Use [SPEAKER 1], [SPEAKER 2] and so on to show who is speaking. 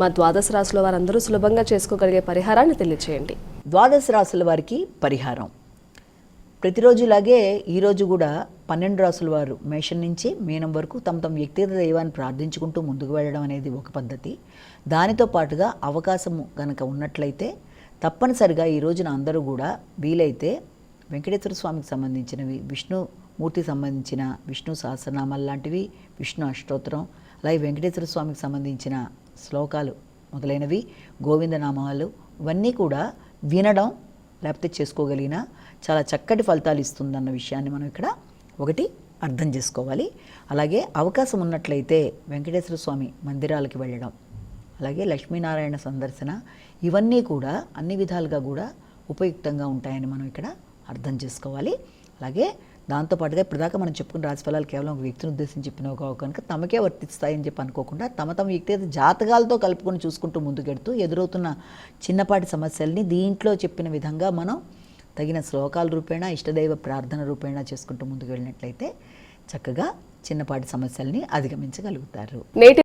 [SPEAKER 1] మా ద్వాదశ రాశుల వారందరూ సులభంగా చేసుకోగలిగే పరిహారాన్ని తెలియచేయండి.
[SPEAKER 2] ద్వాదశ రాశుల వారికి పరిహారం. ప్రతిరోజులాగే ఈరోజు కూడా పన్నెండు రాసుల వారు మేషం నుంచి మీనం వరకు తమ తమ వ్యక్తిగత దైవాన్ని ప్రార్థించుకుంటూ ముందుకు వెళ్ళడం అనేది ఒక పద్ధతి. దానితో పాటుగా అవకాశము కనుక ఉన్నట్లయితే తప్పనిసరిగా ఈ రోజున అందరూ కూడా వీలైతే వెంకటేశ్వర స్వామికి సంబంధించినవి విష్ణుమూర్తికి సంబంధించిన విష్ణు సహస్రనామాలు లాంటివి విష్ణు అష్టోత్తరం అలాగే వెంకటేశ్వర స్వామికి సంబంధించిన శ్లోకాలు మొదలైనవి గోవిందనామాలు ఇవన్నీ కూడా వినడం లేకపోతే చేసుకోగలిగిన చాలా చక్కటి ఫలితాలు ఇస్తుందన్న విషయాన్ని మనం ఇక్కడ ఒకటి అర్థం చేసుకోవాలి. అలాగే అవకాశం ఉన్నట్లయితే వెంకటేశ్వర స్వామి మందిరాలకి వెళ్ళడం అలాగే లక్ష్మీనారాయణ సందర్శన ఇవన్నీ కూడా అన్ని విధాలుగా కూడా ఉపయుక్తంగా ఉంటాయని మనం ఇక్కడ అర్థం చేసుకోవాలి. అలాగే దాంతోపాటుగా ఇప్పటిదాకా మనం చెప్పుకున్న రాశిఫలాలు కేవలం ఒక వ్యక్తిని ఉద్దేశించి చెప్పినవి కావు కనుక తమకే వర్తిస్తాయని చెప్పి అనుకోకుండా తమ తమ వ్యక్తిగత జాతకాలతో కలుపుకొని చూసుకుంటూ ముందుకెడుతూ ఎదురవుతున్న చిన్నపాటి సమస్యల్ని దీంట్లో చెప్పిన విధంగా మనం తగిన శ్లోకాల రూపేణ ఇష్టదైవ ప్రార్థన రూపేణ చేసుకుంటూ ముందుకు వెళ్ళినట్లయితే చక్కగా చిన్నపాటి సమస్యల్ని అధిగమించగలుగుతారు.
[SPEAKER 1] నేటి